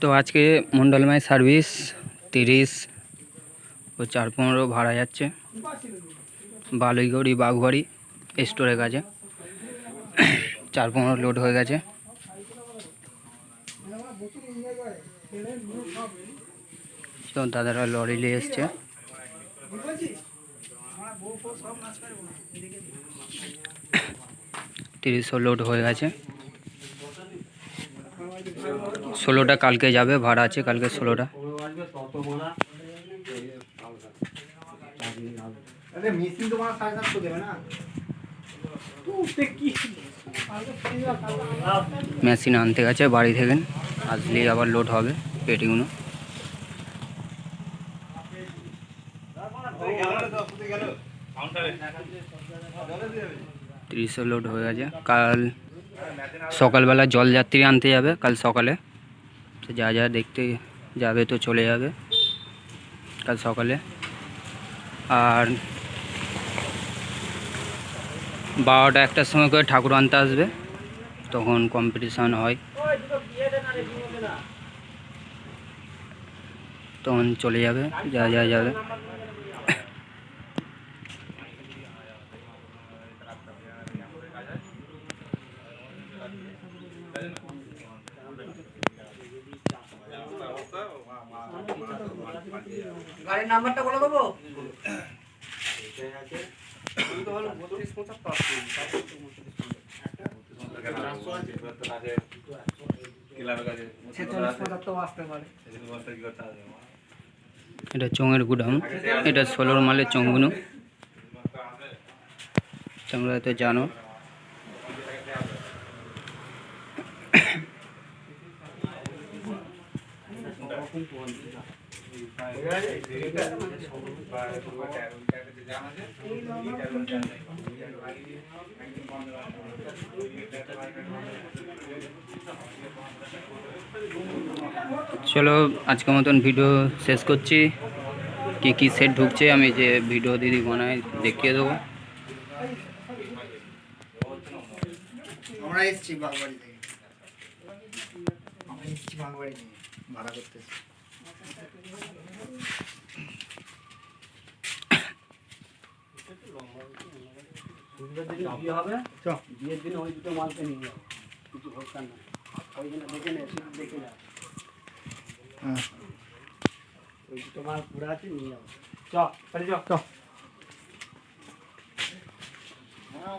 তো আজকে মন্ডলময় সার্ভিস, তিরিশ ও চার পনেরো ভাড়া যাচ্ছে। বালুইগড়ি, বাঘবাড়ি স্টোরের কাছে। চার পনেরো লোড হয়ে গেছে। তো দাদারা লরি নিয়ে এসছে। তিরিশশো লোড হয়ে গেছে। ষোলোটা কালকে যাবে ভাড়া আছে কালকে ষোলোটা। মেশিন আনতে গেছে বাড়ি থেকে। আসলেই আবার লোড হবে পেটিগুলো। তিরিশশো লোড হয়ে গেছে। কাল সকালবেলা জলযাত্রী আনতে যাবে, কাল সকালে। যা যা দেখতে যাবে তো চলে যাবে কাল সকালে। আর বারোটা একটার সময় করে ঠাকুর আনতে আসবে, তখন কম্পিটিশান হয়। তখন চলে যাবে, যা যা যাবে। গাড়ির নাম্বারটা বলে দেবো? এটা চোঙের গুডাউন এটা ষোলোর মালের চোঙগুলো তোমরা তো জানো। চলো, আজকের মতন ভিডিও শেষ করছি। কি কি সেট ঢুকছে আমি যে ভিডিও দিদি বানাই দেখিয়ে দেবো। আমরা এসছি থেকে। আমরা এসছি থেকে, ভাড়া করতে বিয়ের দিনে ওই দুটো মালকে নিয়ে যাও কিছু হোক না ওইখানে দেখে নে শুধু দেখে যা হ্যাঁ ওই দুটো মাল পুরো আছে নিয়ে যাও চ তাহলে চ হ্যাঁ